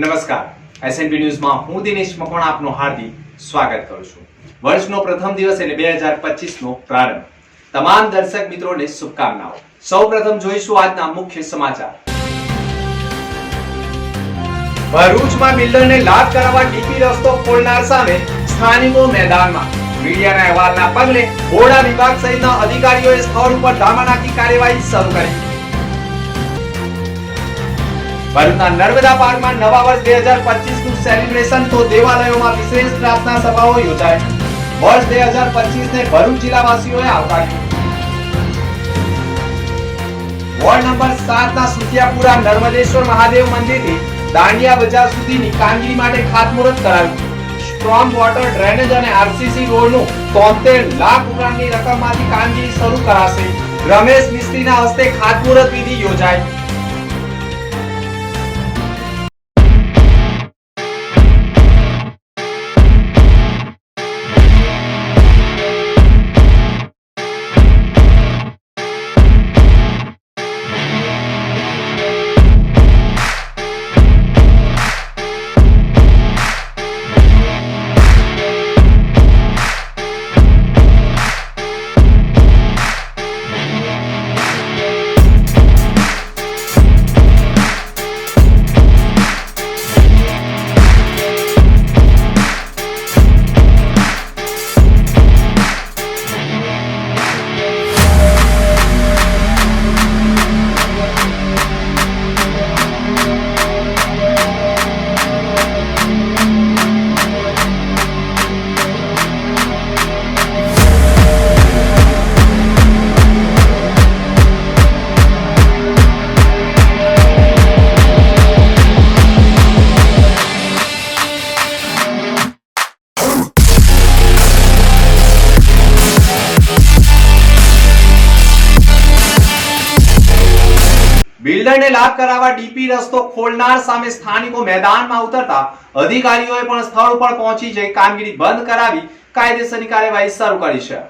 નમસ્કાર. એસએનપી ન્યૂઝમાં હું દિનેશ મકવાણા આપનું હાર્દિક સ્વાગત કરું છું. વર્ષનો પ્રથમ દિવસ એટલે બે હજાર પચીસનો પ્રારંભ. તમામ દર્શક મિત્રોને શુભકામનાઓ. સૌપ્રથમ જોઈશું આજના મુખ્ય સમાચાર. ભરૂચમાં બિલ્ડરને લાભ કરાવવા ડીપી રસ્તો ખોલનાર સામે સ્થાનિકો મેદાનમાં. મીડિયાના અહેવાલના પગલે બોર્ડા વિભાગ સહિતના અધિકારીઓએ સ્થળ ઉપર ધામા નાખી કાર્યવાહી શરૂ કરી. ભરૂચના નર્મદા પાર્કમાં નવા વર્ષ બે હજાર પચીસનું સેલિબ્રેશન તો દેવાલયોમાં વિશેષ પ્રાર્થના સભાઓ યોજાય. વર્ષ બે હજાર પચીસ ને ભરૂચ જિલ્લાવાસીઓએ આવકાર્યું. વોર્ડ નંબર સાત ના સુતિયાપુરા નર્મદેશ્વર મહાદેવ મંદિરથી દાંડિયા બજાર સુધીની કામગીરી માટે ખાતમુહૂર્ત કરાયું. સ્ટ્રોંગ વોટર ડ્રેનેજ અને આરસીસી રોડનું તોતેર લાખ ઉપરાંતની રકમમાંથી કામગીરી શરૂ કરાશે. રમેશ મિસ્ત્રીના હસ્તે ખાતમુહૂર્ત વિધિ યોજાય. બિલ્ડરને લાભ કરાવવા ડીપી રસ્તો ખોલનાર સામે સ્થાનિકો મેદાનમાં ઉતરતા અધિકારીઓએ પણ સ્થળ ઉપર પહોંચી જઈ કામગીરી બંધ કરાવી કાયદેસરની કાર્યવાહી શરૂ કરી છે.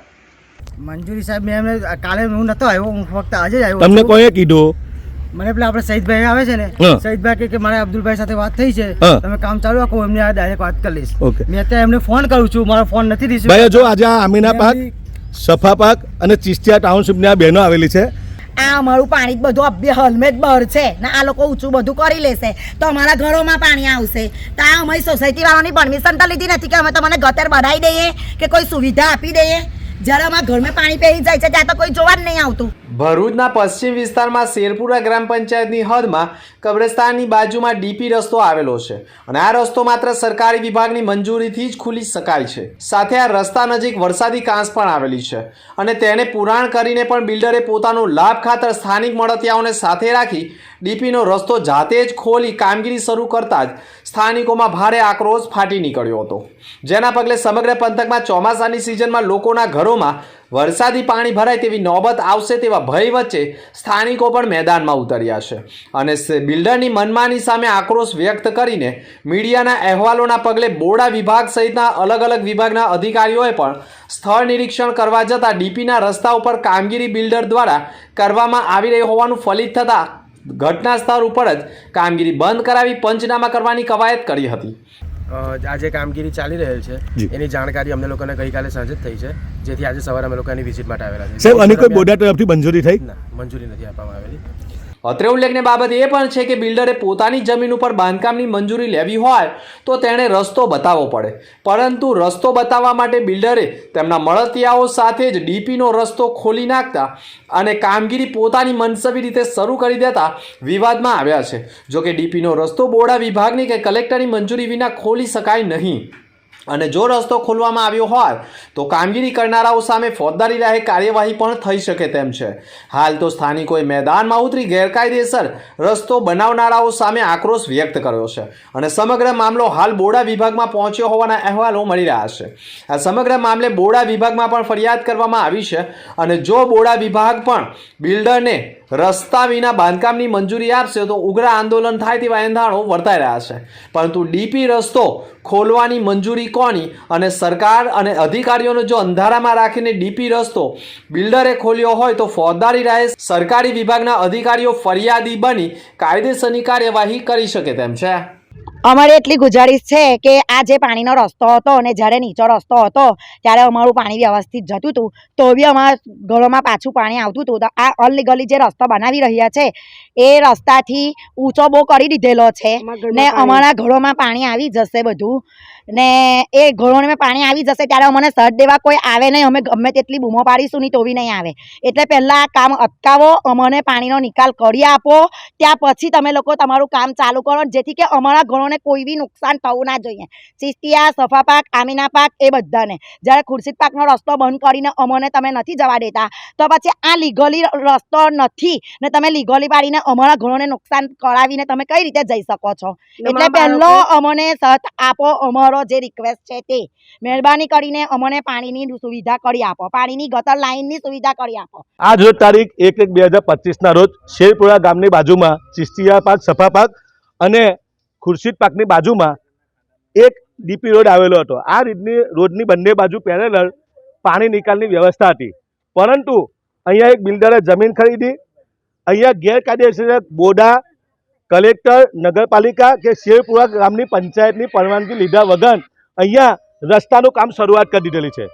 મંજુરી સાહેબ મેં એમને કાલે હું નતો આવ્યો હું ફક્ત આજે જ આવ્યો તમને કોઈએ કીધું? મને પેલા આપણે સહીદભાઈ આવે છે ને સહીદભાઈ કે મારે અબ્દુલભાઈ સાથે વાત થઈ છે તમે કામ ચાલુ રાખો એમને આ ડાયરેક્ટ વાત કરી લઈશ. ઓકે. મેં અત્યારે એમને ફોન કરું છું મારો ફોન નથી રિસીવ ભાઈ જો આજે આ આમીના પાક સફા પાક અને ચિસ્તિયા ટાઉનશીપની આ બહેનો આવેલી છે આ અમારું પાણી જ બધું અભ્ય હલમેટ બહાર છે. ને, આ લોકો ઊંચું બધું કરી લેશે. તો અમારા ઘરોમાં પાણી આવશે. તો આ અમારી સોસાયટી પરમિશન તો લીધી નથી કે અમે તમને ગટર બનાવી દઈએ કે કોઈ સુવિધા આપી દઈએ. જ્યારે અમારા ઘરમાં પાણી પહેરી જાય છે, ત્યાં તો કોઈ જોવા જ નહીં આવતું. ભરૂચના પશ્ચિમ વિસ્તારમાં શેરપુરા ગ્રામ પંચાયતની હદમાં કબ્રસ્તાનની બાજુમાં ડીપી રસ્તો આવેલો છે અને આ રસ્તો માત્ર સરકારી વિભાગની મંજૂરીથી જ ખુલી શકાય છે. સાથે આ રસ્તા નજીક વરસાદી કાંસ પણ આવેલી છે અને તેને પુરાણ કરીને પણ બિલ્ડરે પોતાનું લાભ ખાતર સ્થાનિક મળતિયાઓને સાથે રાખી ડીપીનો રસ્તો જાતે જ ખોલી કામગીરી શરૂ કરતા જ સ્થાનિકોમાં ભારે આક્રોશ ફાટી નીકળ્યો હતો. જેના પગલે સમગ્ર પંથકમાં ચોમાસાની સિઝનમાં લોકોના ઘરોમાં વરસાદી પાણી ભરાય તેવી નોબત આવશે તેવા ભય વચ્ચે સ્થાનિકો પણ મેદાનમાં ઉતર્યા છે. અને બિલ્ડરની મનમાની સામે આક્રોશ વ્યક્ત કરીને મીડિયાના અહેવાલોના પગલે બોડા વિભાગ સહિતના અલગ અલગ વિભાગના અધિકારીઓએ પણ સ્થળ નિરીક્ષણ કરવા જતાં ડીપીના રસ્તા ઉપર કામગીરી બિલ્ડર દ્વારા કરવામાં આવી રહી હોવાનું ફલિત થતાં ઘટના સ્થળ ઉપર જ કામગીરી બંધ કરાવી પંચનામા કરવાની કવાયત કરી હતી. આજે કામગીરી ચાલી રહેલ છે એની જાણકારી અમને લોકોને ગઈકાલે સાંજે જ થઈ છે જેથી આજે સવારે અમે લોકો એની વિઝિટ માટે આવેલા છે. સાહેબ કોઈ બોડા તરફથી મંજૂરી થઈ? ના મંજૂરી નથી આપવામાં આવેલી. અત્રે ઉલ્લેખની બાબત એ પણ છે કે બિલ્ડરે પોતાની જમીન ઉપર બાંધકામની મંજૂરી લેવી હોય તો તેણે રસ્તો બતાવવો પડે. પરંતુ રસ્તો બતાવવા માટે બિલ્ડરે તેમના મળતિયાઓ સાથે જ ડીપીનો રસ્તો ખોલી નાખતા અને કામગીરી પોતાની મનસબી રીતે શરૂ કરી દેતા વિવાદમાં આવ્યા છે. જોકે ડીપીનો રસ્તો બોડા વિભાગની કે કલેક્ટરની મંજૂરી વિના ખોલી શકાય નહીં. અને જો રસ્તો ખોલવામાં આવ્યો હોય, તો કામગીરી કરનારાઓ સામે ફોજદારી રાહે કાર્યવાહી પણ થઈ શકે તેમ છે. હાલ તો સ્થાનિકોએ મેદાનમાં ઉતરી ગેરકાયદેસર રસ્તો બનાવનારાઓ સામે આક્રોશ વ્યક્ત કર્યો છે અને સમગ્ર મામલો હાલ બોડા વિભાગમાં પહોંચ્યો હોવાના અહેવાલો મળી રહ્યા છે. આ સમગ્ર મામલે બોડા વિભાગમાં પણ ફરિયાદ કરવામાં આવી છે અને જો બોડા વિભાગ પણ બિલ્ડરને રસ્તા વિના બાંધકામની મંજૂરી આપશે તો ઉગ્ર આંદોલન થાય તેવા એંધાણો વર્તાઈ રહ્યા છે. પરંતુ ડીપી રસ્તો ખોલવાની મંજૂરી કોની અને સરકાર અને અધિકારીઓને જો અંધારામાં રાખીને ડીપી રસ્તો બિલ્ડરે ખોલ્યો હોય તો ફોજદારી રાહે સરકારી વિભાગના અધિકારીઓ ફરિયાદી બની કાયદેસરની કાર્યવાહી કરી શકે તેમ છે. અમારે એટલી ગુજારિશ છે કે આ જે પાણીનો રસ્તો હતો અને જ્યારે નીચો રસ્તો હતો ત્યારે અમારું પાણી વ્યવસ્થિત જતું હતું. તો બી અમારા ઘરોમાં પાછું પાણી આવતું હતું. તો આ અનલીગલી જે રસ્તો બનાવી રહ્યા છે એ રસ્તાથી ઊંચો બહુ કરી દીધેલો છે ને અમારા ઘરોમાં પાણી આવી જશે બધું. ને એ ઘરોમાં પાણી આવી જશે ત્યારે અમને સર્ટ દેવા કોઈ આવે નહીં. અમે ગમે તેટલી બૂમો પાડીશું નહીં તો બી નહીં આવે. એટલે પહેલાં આ કામ અટકાવો અમને પાણીનો નિકાલ કરી આપો. ત્યાં પછી તમે લોકો તમારું કામ ચાલુ કરો જેથી કે અમારા ઘરોને કોઈ બી નુકસાન થવું ના જોઈએ. ચિસ્તિયા સફા પાક આમીના પાક એ બધાને. જ્યારે ખુરશીદ પાકનો રસ્તો બંધ કરીને અમને તમે નથી જવા દેતા તો પછી આ લીગલી રસ્તો નથી ને તમે લીગલી પાડીને અમારા ઘરોને નુકસાન કરાવીને તમે કઈ રીતે જઈ શકો છો? એટલે પહેલો અમને સાથ આપો અમારો જે રિક્વેસ્ટ છે તે. મહેરબાની કરીને અમને પાણીની સુવિધા કરી આપો. પાણીની ગટર લાઇનની સુવિધા કરી આપો. આજ રોજ તારીખ એક એક બે હજાર રોજ શેરપુરા ગામની બાજુમાં ચિસ્તિયા પાક સફા પાક અને ખુરશીદ પાકની બાજુમાં એક ડીપી રોડ આવેલો હતો. આ રીતની રોડની બંને બાજુ પેરેલલ પાણી નિકાલની વ્યવસ્થા હતી. પરંતુ અહીંયા એક બિલ્ડરે જમીન ખરીદી, અહીંયા ગેરકાયદેસર બોડા કલેક્ટર, નગરપાલિકા કે શેરપુરા ગામની પંચાયતની પરવાનગી લીધા વગર અહીંયા રસ્તાનું કામ શરૂઆત કરી દીધેલી છે.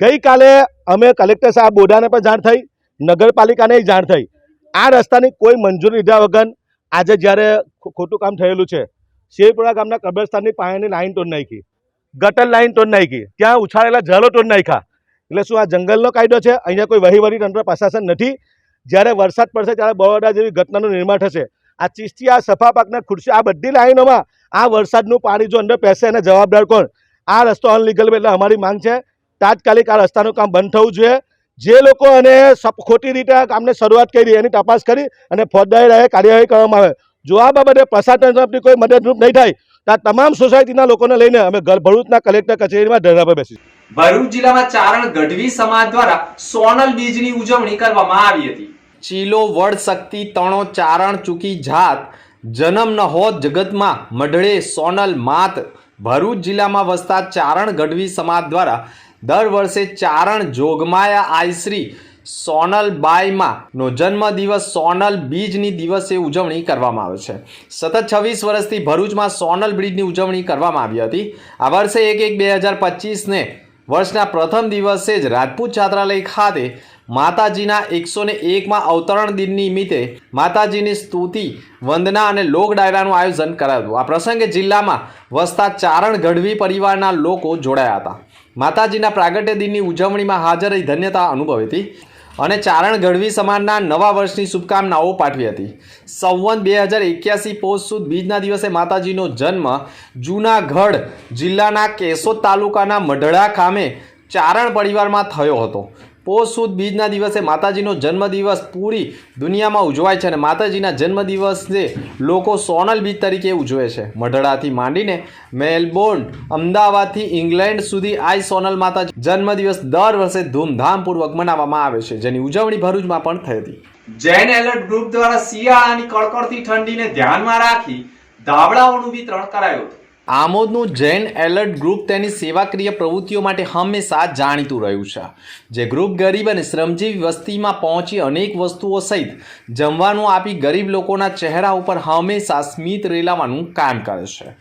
ગઈકાલે અમે કલેક્ટર સાહેબ બોડાને પણ જાણ થઈ, નગરપાલિકાને જાણ થઈ. આ રસ્તાની કોઈ મંજૂરી લીધા વગર આજે જ્યારે ખોટું કામ થયેલું છે, શેરપુરા ગામના કબ્રસ્તાનની પાયાની લાઈન તોડ નાખી, ગટર લાઈન તોડ નાખી, ત્યાં ઉછાળેલા જળો તોડ નાખ્યા. એટલે શું આ જંગલનો કાયદો છે? અહીંયા કોઈ વહીવટી તંત્ર, પ્રશાસન નથી? જ્યારે વરસાદ પડશે ત્યારે બરોડા જેવી ઘટનાનું નિર્માણ થશે. આ ચિસ્તી, આ સફા પાકના ખુરશી, આ બધી લાઈનોમાં આ વરસાદનું પાણી જો અંદર પહેશે એને જવાબદાર કોણ? આ રસ્તો અનલીગલ એટલે અમારી માંગ છે. તાત્કાલિક આ રસ્તાનું કામ બંધ થવું જોઈએ. જે લોકો અને ખોટી રીતે કામને શરૂઆત કરી, એની તપાસ કરી અને ફોજદારી કાર્યવાહી કરવામાં આવે. જો આ બાબતે પ્રશાસન તરફથી કોઈ મદદરૂપ નહીં થાય, તો આ તમામ સોસાયટીના લોકોને લઈને અમે ભરૂચના કલેક્ટર કચેરીમાં ધરણા પર બેસીશું. ભરૂચ જિલ્લામાં ચારણ ગઢવી સમાજ દ્વારા સોનલ બીજની ઉજવણી કરવામાં આવી હતી. ચીલો વડ શક્તિ તણો ચારણ ચૂકી જાત, જન્મ ન હોત જગતમાં, મઢળે સોનલ માત. ભરૂચ જિલ્લામાં વસતા ચારણ ગઢવી સમાજ દ્વારા દર વર્ષે ચારણ જોગમાયા આઈશ્રી સોનલબાઈમાં નો જન્મદિવસ સોનલ બીજની દિવસે ઉજવણી કરવામાં આવે છે. સતત છવ્વીસ વર્ષથી ભરૂચમાં સોનલ બ્રિજની ઉજવણી કરવામાં આવી હતી. આ વર્ષે એક એક બે હજાર પચીસને વર્ષના પ્રથમ દિવસે જ રાજપૂત છાત્રાલય ખાતે માતાજીના એકસો ને એકમાં અવતરણ દિન નિમિત્તે માતાજીની સ્તુતિ, વંદના અને લોક ડાયરાનું આયોજન કરાયું. હતું આ પ્રસંગે જિલ્લામાં વસતા ચારણ ગઢવી પરિવારના લોકો જોડાયા હતા. માતાજીના પ્રાગટ્ય દિનની ઉજવણીમાં હાજર રહી ધન્યતા અનુભવી હતી અને ચારણ ગઢવી સમાજના નવા વર્ષની શુભકામનાઓ પાઠવી હતી. સંવંત બે હજાર એક્યાસી પોષ સુદ બીજના દિવસે માતાજીનો જન્મ જૂનાગઢ જિલ્લાના કેશોદ તાલુકાના મઢડા ખામે ચારણ પરિવારમાં થયો હતો. પોષ સુદ બીજના દિવસે માતાજીનો જન્મદિવસ પૂરી દુનિયામાં ઉજવાય છે અને માતાજીના જન્મદિવસે લોકો સોનલ બીજ તરીકે ઉજવે છે. મઢડાથી માંડીને મેલબોર્ન, અમદાવાદથી ઇંગ્લેન્ડ સુધી આઈ સોનલ માતા જન્મદિવસ દર વર્ષે ધૂમધામપૂર્વક મનાવવામાં આવે છે. જેની ઉજવણી ભરૂચમાં પણ થઈ હતી જૈન એલર્ટ ગ્રુપ દ્વારા શિયાળાની કડકડતી ઠંડીને ધ્યાનમાં રાખી ધાબળાઓનું વિતરણ કરાયું હતું. આમોદનું જૈન એલર્ટ ગ્રુપ તેની સેવાક્રિય પ્રવૃત્તિઓ માટે હંમેશા જાણીતું રહ્યું છે. જે ગ્રુપ ગરીબ અને શ્રમજીવી વસ્તીમાં પહોંચી અનેક વસ્તુઓ સહિત જમવાનું આપી ગરીબ લોકોના ચહેરા ઉપર હંમેશા સ્મિત રેલાવાનું કામ કરે છે.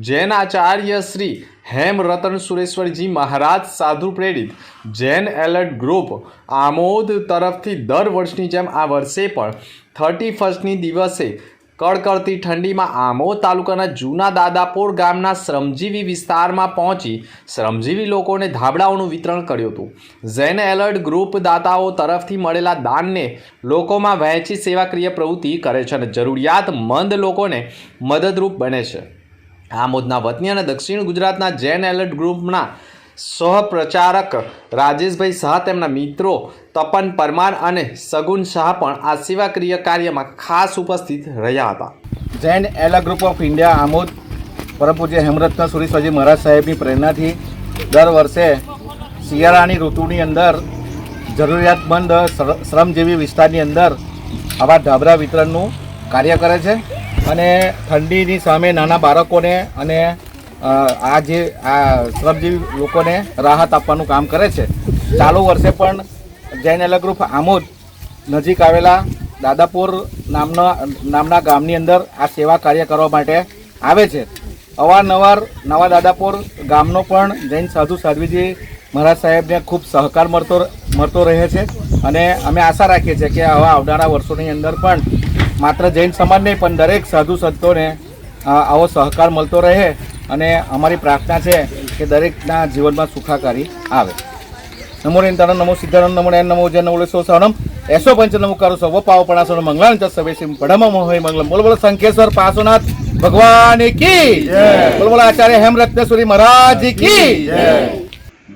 જૈન આચાર્ય શ્રી હેમ રતન સુરેશ્વરજી મહારાજ સાધુ પ્રેરિત જૈન એલર્ટ ગ્રુપ આમોદ તરફથી દર વર્ષની જેમ આ વર્ષે પણ થર્ટી ફર્સ્ટની દિવસે કડકડતી ઠંડીમાં આમોદ તાલુકાના જૂના દાદાપોર ગામના શ્રમજીવી વિસ્તારમાં પહોંચી શ્રમજીવી લોકોને ધાબળાઓનું વિતરણ કર્યું હતું. ઝેન એલર્ટ ગ્રુપ દાતાઓ તરફથી મળેલા દાનને લોકોમાં વહેંચી સેવાક્રિય પ્રવૃત્તિ કરે છે અને જરૂરિયાતમંદ લોકોને મદદરૂપ બને છે. આમોદના વતની અને દક્ષિણ ગુજરાતના જૈન એલર્ટ ગ્રુપના સહપ્રચારક રાજેશભાઈ શાહ તેમના મિત્રો તપન પરમાર અને સગુન શાહ પણ આ સેવાક્રિય કાર્યમાં ખાસ ઉપસ્થિત રહ્યા હતા. જૈન એલા ગ્રુપ ઓફ ઇન્ડિયા આમોદ પરમ પૂજ્ય હેમરત્ન સુરેશ્વરજી મહારાજ સાહેબની પ્રેરણાથી દર વર્ષે શિયાળાની ઋતુની અંદર, જરૂરિયાતમંદ શ્ર- શ્રમજીવી વિસ્તારની અંદર આવા ઢાબરા વિતરણનું કાર્ય કરે છે. અને ઠંડીની સામે નાના બાળકોને અને આ જે, આ શ્રમજીવી લોકોને રાહત આપવાનું કામ કરે છે. ચાલુ વર્ષે પણ જૈન એલા ગ્રુપ આમોદ નજીક આવેલા દાદાપુર નામના નામના ગામની અંદર આ સેવા કાર્ય કરવા માટે આવે છે. અવારનવાર નવા દાદાપુર ગામનો પણ જૈન સાધુ સાધ્વીજી મહારાજ સાહેબને ખૂબ સહકાર મળતો મળતો રહે છે અને અમે આશા રાખીએ છીએ કે આવા આવનારા વર્ષોની અંદર પણ માત્ર જૈન સમાજ નહીં પણ દરેક સાધુ સંતોને આવો સહકાર મળતો રહે. અને અમારી પ્રાર્થના છે કે દરેકના જીવનમાં સુખાકારી આવે. નમો નિંતાનમ નમો સિદ્ધાનંદ, નમો નયન નમો જય નમો સો એસો પંચ નમો કરો સવો પાવ પણાસો મંગળાન ચ સિમ પડમ મોહય મંગલમ. બોલ બોલ શંકેશ્વર પાસોનાથ ભગવાન કી બોલ બોલ આચાર્ય હેમરત્નેશ્વરી મહારાજ કી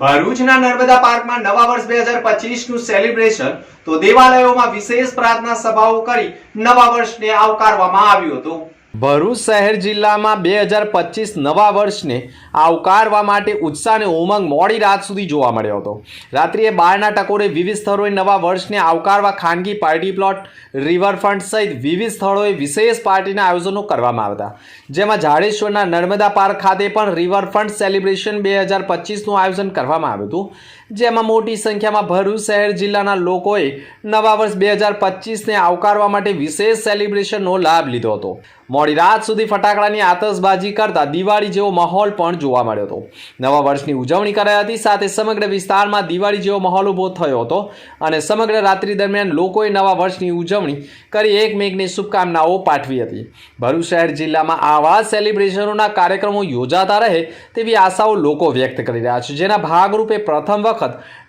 ભરૂચના નર્મદા પાર્કમાં નવા વર્ષ બે હજાર પચીસનું સેલિબ્રેશન તો દેવાલયોમાં વિશેષ પ્રાર્થના સભાઓ કરી નવા વર્ષને આવકારવામાં આવ્યું હતું. ભરૂચ શહેર જિલ્લામાં બે હજાર પચીસ નવા વર્ષને આવકારવા માટે ઉત્સાહ અને ઉમંગ મોડી રાત સુધી જોવા મળ્યો હતો. રાત્રિએ બારના ટકોરે વિવિધ સ્થળોએ નવા વર્ષને આવકારવા ખાનગી પાર્ટી પ્લોટ, રિવરફ્રન્ટ સહિત વિવિધ સ્થળોએ વિશેષ પાર્ટીના આયોજનો કરવામાં આવતા જેમાં જાડેશ્વરના નર્મદા પાર્ક ખાતે પણ રિવરફ્રન્ટ સેલિબ્રેશન બે હજાર પચીસનું આયોજન કરવામાં આવ્યું હતું. જેમાં મોટી સંખ્યામાં ભરૂચ શહેર જિલ્લાના લોકોએ નવા વર્ષ બે હજાર પચીસને આવકારવા માટે વિશેષ સેલિબ્રેશનનો લાભ લીધો હતો. મોડી રાત સુધી ફટાકડાની આતશબાજી કરતા દિવાળી જેવો માહોલ પણ જોવા મળ્યો હતો. નવા વર્ષની ઉજવણી કરાઈ હતી, સાથે સમગ્ર વિસ્તારમાં દિવાળી જેવો માહોલ ઊભો થયો હતો અને સમગ્ર રાત્રિ દરમિયાન લોકોએ નવા વર્ષની ઉજવણી કરી એકમેકને શુભકામનાઓ પાઠવી હતી. ભરૂચ શહેર જિલ્લામાં આવા સેલિબ્રેશનોના કાર્યક્રમો યોજાતા રહે તેવી આશાઓ લોકો વ્યક્ત કરી રહ્યા છે, જેના ભાગરૂપે પ્રથમ વખત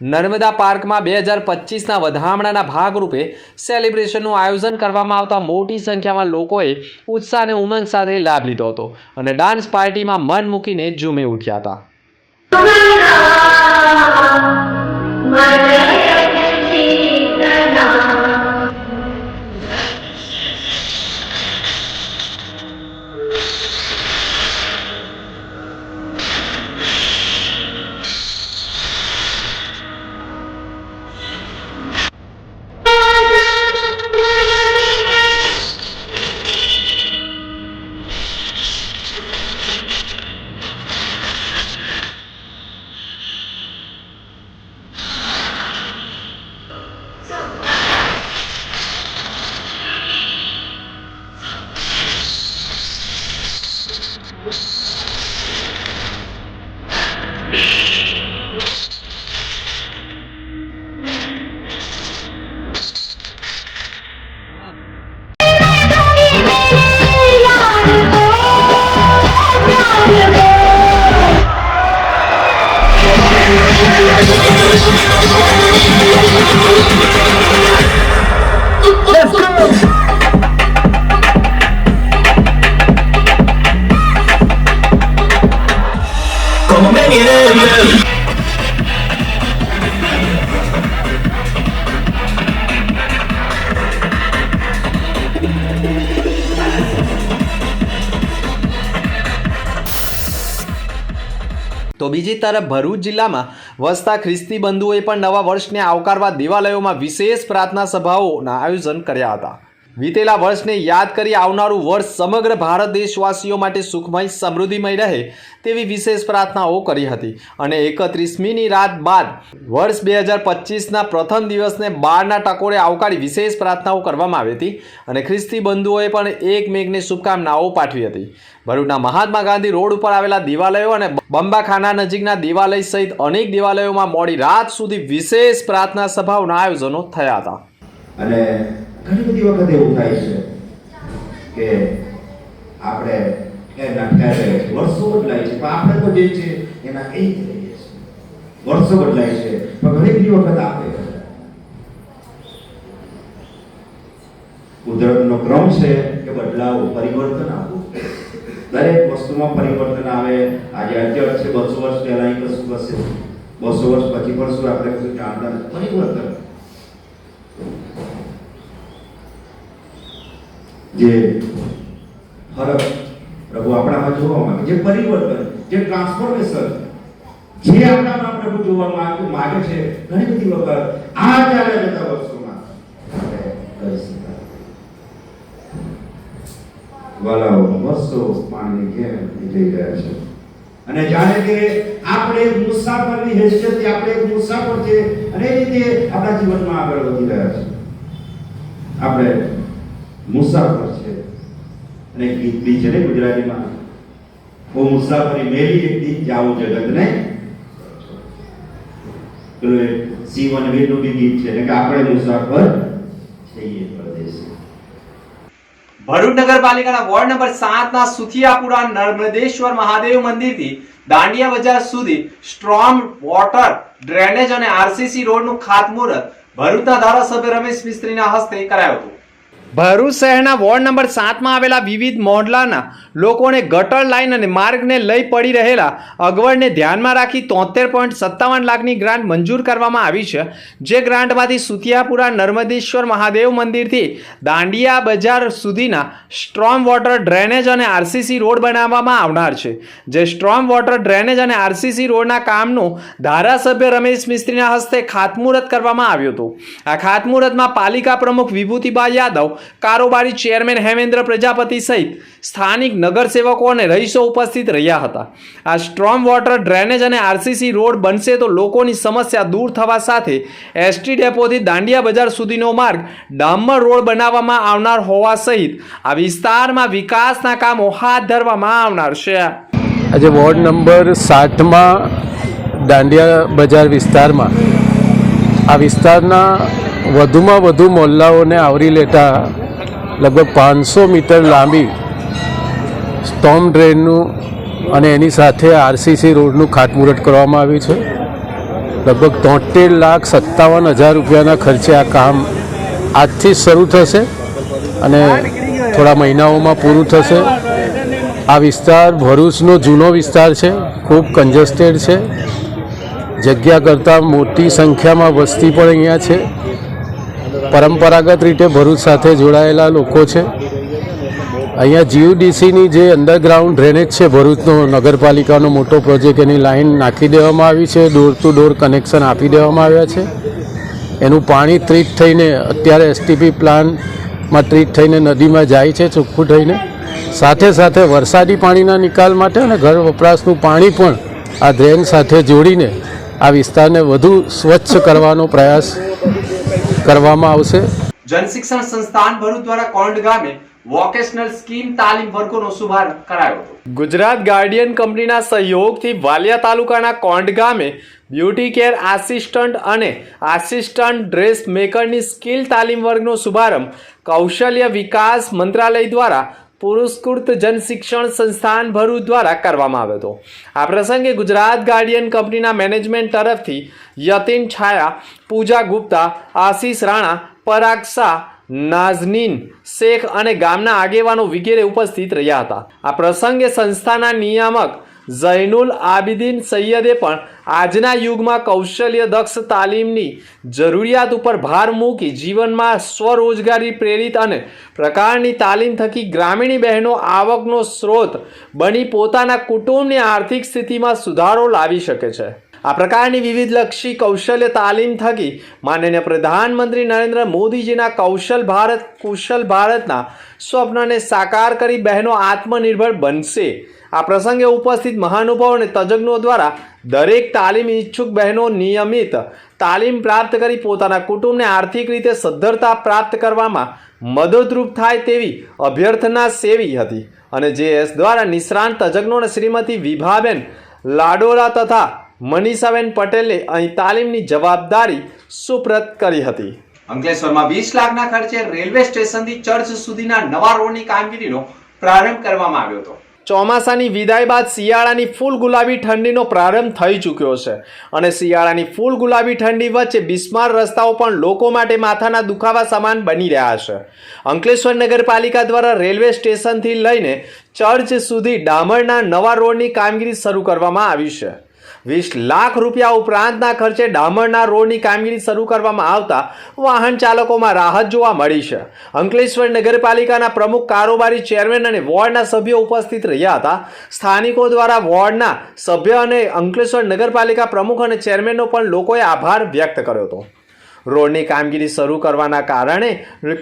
નર્મદા પાર્કમાં બે હજાર પચીસના વધામણાના ભાગરૂપે સેલિબ્રેશનનું આયોજન કરવામાં આવતા મોટી સંખ્યામાં લોકોએ ઉત્સાહ અને ઉમંગ સાથે લાભ લીધો હતો અને ડાન્સ પાર્ટીમાં મન મૂકીને ઝૂમી ઉઠ્યા હતા. તો બીજી તરફ ભરૂચ જિલ્લામાં વસતા ખ્રિસ્તી બંધુઓએ પણ નવા વર્ષને આવકારવા દેવાલયોમાં વિશેષ પ્રાર્થના સભાઓના આયોજન કર્યા હતા. વીતેલા વર્ષને યાદ કરી આવનારું વર્ષ સમગ્ર ભારત દેશવાસીઓ માટે સુખમય, સમૃદ્ધિમય રહે તેવી વિશેષ પ્રાર્થનાઓ કરી હતી. અને એકત્રીસમીની રાત બાદ વર્ષ બે હજાર પચીસના પ્રથમ દિવસને બારના ટકોરે આવકારી વિશેષ પ્રાર્થનાઓ કરવામાં આવી હતી અને ખ્રિસ્તી બંધુઓએ પણ એકમેકને શુભકામનાઓ પાઠવી હતી. ભરૂચના મહાત્મા ગાંધી રોડ ઉપર આવેલા દેવાલયો અને બંબાખાના નજીકના દેવાલય સહિત અનેક દેવાલયોમાં મોડી રાત સુધી વિશેષ પ્રાર્થના સભાઓના આયોજનો થયા હતા. અને ઘણી બધી વખત એવું થાય છે કે આપણે એના ત્યારે વર્ષો બદલાય છે. પણ આપણે તો જે છે એના એ જ રહીએ છીએ. વર્ષો બદલાય છે. પણ ઘણી બધી વખત આપણે કુદરતનો ક્રમ છે કે બદલાવ, પરિવર્તન આવવું દરેક વસ્તુમાં પરિવર્તન આવે. આજે અજર છે, બસો વર્ષ પહેલા અહીં કશું હશે? બસો વર્ષ પછી પણ શું આપણે કશું જાણતા પરિવર્તન. જે ફરક પ્રભુ આપણામાં જોવા માંગે, જે પરિવર્તન, જે ટ્રાન્સફોર્મેશન જે આપણામાં પ્રભુ જોવા માંગે, માગે છે, ઘણી બધી વખત આ ચાલે જતા વર્ષોમાં વાલાઓ, વર્ષો પાણીની ઘેર નીકળી રહ્યા છે. અને જાણે કે આપણે એક મુસાફરની હેસિયતથી આપણે એક મુસાફર છે, અને એ રીતે આપણા જીવનમાં આગળ વધી રહ્યા છે. આપણે મુસાફર છે અને ગીત છે ને ગુજરાતીમાં ઓ મુસાફરી મેરી એક દીક જાઉં જગતને પેલું એક શિવ બી ગીત છે કે આપણે મુસાફર છીએ ભરૂચ નગરપાલિકાના વોર્ડ નંબર સાતના સુથિયાપુરા નર્મદેશ્વર મહાદેવ મંદિરથી દાંડિયા બજાર સુધી સ્ટ્રોમ વોટર ડ્રેનેજ અને આરસીસી રોડ રોડનું ખાતમુહૂર્ત ભરૂચના ધારાસભ્ય રમેશ મિસ્ત્રીના હસ્તે કરાયું હતું. ભરૂચ શહેરના વોર્ડ નંબર સાતમાં આવેલા વિવિધ મોહલ્લાના લોકોને ગટર લાઇન અને માર્ગને લઈ પડી રહેલા અગવડને ધ્યાનમાં રાખી તોતેર પોઈન્ટ સત્તાવન લાખની ગ્રાન્ટ મંજૂર કરવામાં આવી છે. જે ગ્રાન્ટમાંથી સુતિયાપુરા, નર્મદેશ્વર, મહાદેવ મંદિરથી દાંડિયા બજાર સુધીના સ્ટ્રોમ વોટર ડ્રેનેજ અને આરસીસી રોડ બનાવવામાં આવનાર છે. જે સ્ટ્રોમ વોટર ડ્રેનેજ અને આરસીસી રોડના કામનું ધારાસભ્ય રમેશ મિસ્ત્રીના હસ્તે ખાતમુહૂર્ત કરવામાં આવ્યું હતું. આ ખાતમુહૂર્તમાં પાલિકા પ્રમુખ વિભૂતિબા યાદવ કારોબારી ચેરમેન હેમેન્દ્ર પ્રજાપતિ સહિત સ્થાનિક નગરસેવકો અને રહીશો ઉપસ્થિત રહ્યા હતા. આ સ્ટ્રોમ વોટર ડ્રેનેજ અને આરસીસી રોડ બનશે તો લોકોની સમસ્યા દૂર થવા સાથે એસટી ડેપોથી દાંડિયા બજાર સુધીનો માર્ગ ડામર રોડ બનાવવામાં આવનાર હોવા સહિત આ વિસ્તારમાં વિકાસના કામો હાથ ધરવામાં આવનાર છે. આજે વોર્ડ નંબર સાતમાં દાંડિયા બજાર વિસ્તારમાં આ વિસ્તારના વધુમાં વધુ મોહલ્લાઓને આવરી લેતા લગભગ પાંચસો મીટર લાંબી સ્ટોમ ડ્રેનનું અને એની સાથે આરસીસી રોડનું ખાતમુહૂર્ત કરવામાં આવ્યું છે. લગભગ તોતેર લાખ સત્તાવન હજાર રૂપિયાના ખર્ચે આ કામ આજથી શરૂ થશે અને થોડા મહિનાઓમાં પૂરું થશે. આ વિસ્તાર ભરૂચનો જૂનો વિસ્તાર છે, ખૂબ કન્જસ્ટેડ છે. જગ્યા કરતાં મોટી સંખ્યામાં વસ્તી પણ અહીંયા છે. પરંપરાગત રીતે ભરૂચ સાથે જોડાયેલા લોકો છે. અહીંયા જીયુડીસીની જે અંડરગ્રાઉન્ડ ડ્રેનેજ છે ભરૂચનો નગરપાલિકાનો મોટો પ્રોજેક્ટ એની લાઇન નાખી દેવામાં આવી છે ડોર ટુ ડોર કનેક્શન આપી દેવામાં આવ્યા છે. એનું પાણી ટ્રીટ થઈને અત્યારે એસટીપી પ્લાન્ટમાં ટ્રીટ થઈને નદીમાં જાય છે, ચોખ્ખું થઈને. સાથે સાથે વરસાદી પાણીના નિકાલ માટે અને ઘર વપરાશનું પાણી પણ આ ડ્રેન સાથે જોડીને આ વિસ્તારને વધુ સ્વચ્છ કરવાનો પ્રયાસ કરવામાં આવશે. જનશિક્ષણ સંસ્થાન ભરૂચ દ્વારા કોંડ ગામે વોકેશનલ સ્કીમ તાલીમ વર્ગોનો શુભારંભ કરાયો હતો. ગુજરાત ગાર્ડિયન કંપનીના સહયોગથી વાલિયા તાલુકાના કોંડ ગામે બ્યુટી કેર આસિસ્ટન્ટ અને આસિસ્ટન્ટ ડ્રેસ મેકરની સ્કિલ તાલીમ વર્ગનો શુભારંભ કૌશલ્ય વિકાસ મંત્રાલય દ્વારા પુરસ્કૃત જનશિક્ષણ સંસ્થાન ભરૂચ દ્વારા કરવામાં આવ્યો હતો. આ પ્રસંગે ગુજરાત ગાર્ડિયન કંપનીના મેનેજમેન્ટ તરફથી યતિન છાયા, પૂજા ગુપ્તા, આશીષ રાણા પરાગ શાહ નાઝનીન, શેખ અને ગામના આગેવાનો વગેરે ઉપસ્થિત રહ્યા હતા. આ પ્રસંગે સંસ્થાના નિયામક ઝૈનુલ આબિદીન સૈયદે પણ આજના યુગમાં કૌશલ્ય દક્ષ તાલીમની જરૂરિયાત ઉપર ભાર મૂકી જીવનમાં સ્વરોજગારી પ્રેરિત અને પ્રકારની તાલીમ થકી ગ્રામીણ બહેનો આવકનો સ્ત્રોત બની પોતાના કુટુંબની આર્થિક સ્થિતિમાં સુધારો લાવી શકે છે. આ પ્રકારની વિવિધલક્ષી કૌશલ્ય તાલીમ થકી માનનીય પ્રધાનમંત્રી નરેન્દ્ર મોદીજીના કૌશલ ભારત, કુશલ ભારતના સ્વપ્નને સાકાર કરી બહેનો આત્મનિર્ભર બનશે. આ પ્રસંગે ઉપસ્થિત મહાનુભાવ અને તજજ્ઞો દ્વારા દરેક તાલીમ ઈચ્છુક બહેનો નિયમિત તાલીમ પ્રાપ્ત કરી પોતાના કુટુંબને આર્થિક રીતે સદ્ધરતા પ્રાપ્ત કરવામાં મદદરૂપ થાય તેવી અભ્યર્થના સેવી હતી. અને જેએસ દ્વારા નિષ્ણાંત તજજ્ઞો અને શ્રીમતી વિભાબેન લાડોરા તથા મનીષાબેન પટેલે અહીં તાલીમની જવાબદારી સુપ્રત કરી હતી. અંકલેશ્વરમાં વીસ લાખના ખર્ચે રેલવે સ્ટેશનથી ચર્ચ સુધીના નવા રોડની કામગીરીનો પ્રારંભ કરવામાં આવ્યો હતો. ચોમાસાની વિદાય બાદ શિયાળાની ફૂલ ગુલાબી ઠંડીનો પ્રારંભ થઈ ચૂક્યો છે. અને શિયાળાની ફૂલ ગુલાબી ઠંડી વચ્ચે બિસ્માર રસ્તાઓ પણ લોકો માટે માથાના દુખાવા સમાન બની રહ્યા છે. અંકલેશ્વર નગરપાલિકા દ્વારા રેલવે સ્ટેશનથી લઈને ચર્ચ સુધી ડામરના નવા રોડની કામગીરી શરૂ કરવામાં આવી છે. વીસ લાખ રૂપિયા ઉપરાંતના ખર્ચે ડામરના રોડની કામગીરી શરૂ કરવામાં આવતા વાહન ચાલકોમાં રાહત જોવા મળી છે. અંકલેશ્વર નગરપાલિકાના પ્રમુખ કારોબારી ચેરમેન અને વોર્ડના સભ્યો ઉપસ્થિત રહ્યા હતા. સ્થાનિકો દ્વારા વોર્ડના સભ્ય અને અંકલેશ્વર નગરપાલિકા પ્રમુખ અને ચેરમેનનો પણ લોકોએ આભાર વ્યક્ત કર્યો હતો. રોડની કામગીરી શરૂ કરવાના કારણે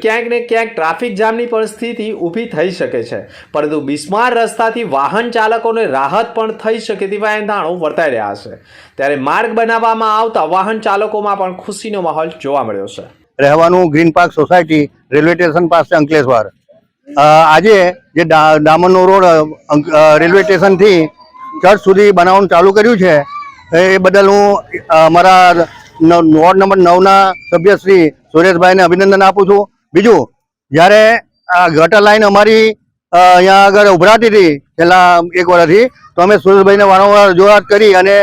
ક્યાંક ને ક્યાંક ટ્રાફિક જામની પરિસ્થિતિ ઊભી થઈ શકે છે. પરંતુ બિસ્માર રસ્તાથી વાહન ચાલકોને રાહત પણ થઈ શકે તેવા એંધાણો વર્તાઈ રહ્યા છે. ત્યારે માર્ગ બનાવવામાં આવતા વાહન ચાલકોમાં પણ ખુશીનો માહોલ જોવા મળ્યો છે. રહેવાનું green park society, railway station પાસે અંકલેશ્વર. આજે જે દામણનો રોડ રેલવે સ્ટેશનથી ચર્ચ સુધી બનાવવાનું ચાલુ કર્યું છે. એ બદલ હું અમારા વોર્ડ નંબર નવના સભ્ય શ્રી સુરેશભાઈને અભિનંદન આપું છું. બીજું, જ્યારે આ ગટર લાઈન અમારી અહીંયા આગળ ઉભરાતી હતી, છેલ્લા એક વર્ષથી, તો અમે સુરેશભાઈને વારંવાર રજૂઆત કરી અને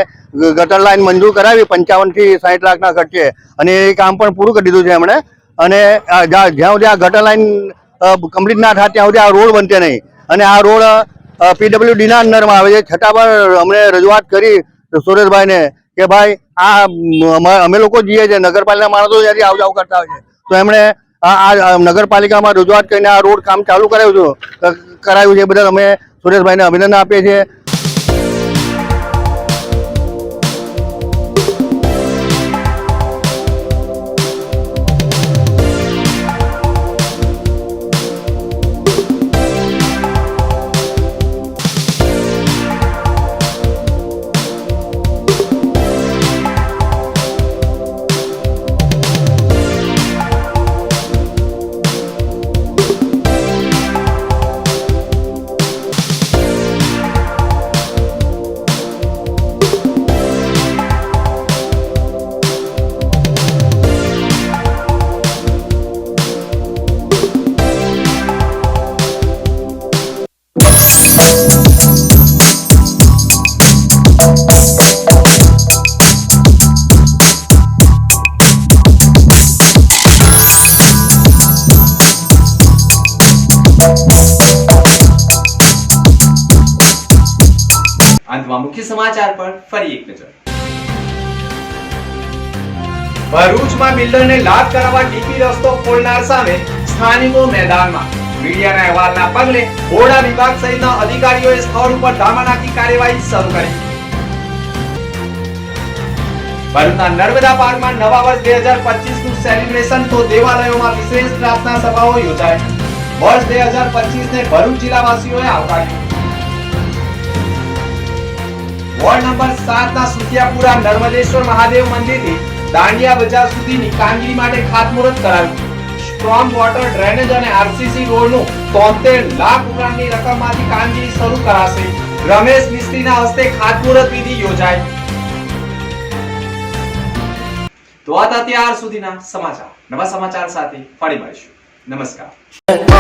ગટર લાઈન મંજૂર કરાવી, પંચાવનથી સાઠ લાખના ખર્ચે. અને એ કામ પણ પૂરું કરી દીધું છે એમણે. અને જ્યાં જ્યાં સુધી આ ગટર લાઈન કમ્પ્લીટ ના થાય, ત્યાં સુધી આ રોડ બનશે નહીં. અને આ રોડ પીડબ્લ્યુડીના અંદરમાં આવે છે. છતાં પણ અમને રજૂઆત કરી સુરેશભાઈને કે ભાઈ, આ અમ- લોકો જઈએ છીએ નગરપાલિકા માણસો જયારે આવ જાવ કરતા હોય છે. તો એમણે આ નગરપાલિકામાં રજૂઆત કરીને આ રોડ કામ ચાલુ કરાવ્યું છે કરાવ્યું છે. બદલ અમે સુરેશભાઈને અભિનંદન આપીએ છીએ. અંતમાં મુખ્ય સમાચાર પર ફરી એક નજર. ભરૂચમાં બિલ્ડરને લાભ કરાવવા ડીપી રસ્તો ખોલનાર સામે સ્થાનિકો મેદાનમાં. મીડિયાના અહેવાલના પગલે બોર્ડા વિભાગ સહિતના અધિકારીઓએ સ્થળ ઉપર ધામા નાખી કાર્યવાહી શરૂ કરી. ભરૂચના નર્મદા પાર્કમાં નવા વર્ષ બે હજાર પચીસનું સેલિબ્રેશન તો દેવાલયોમાં વિશેષ પ્રાર્થના સભાઓ યોજાય વર્ષ બે હજાર પચીસ ને ભરૂચ જિલ્લાવાસીઓએ આવકાર્યું. વોર્ડ નંબર સાત ના સુખિયાપુરા નર્મદેશ્વર મહાદેવ મંદિરથી દાંડિયા બજાર સુધીની કામગીરી માટે ખાતમુહૂર્ત કરાવ્યું સ્ટ્રોંગ વોટર ડ્રેનેજ અને આરસીસી રોડનું તોતેર લાખ ઉપરાંતની રકમમાંથી કામગીરી શરૂ કરાશે. રમેશ મિસ્ત્રીના હસ્તે ખાતમુહૂર્ત વિધિ યોજાઈ. તો આ ત્યાર સુધીના સમાચાર. નવા સમાચાર સાથે ફરી મળીશું. નમસ્કાર.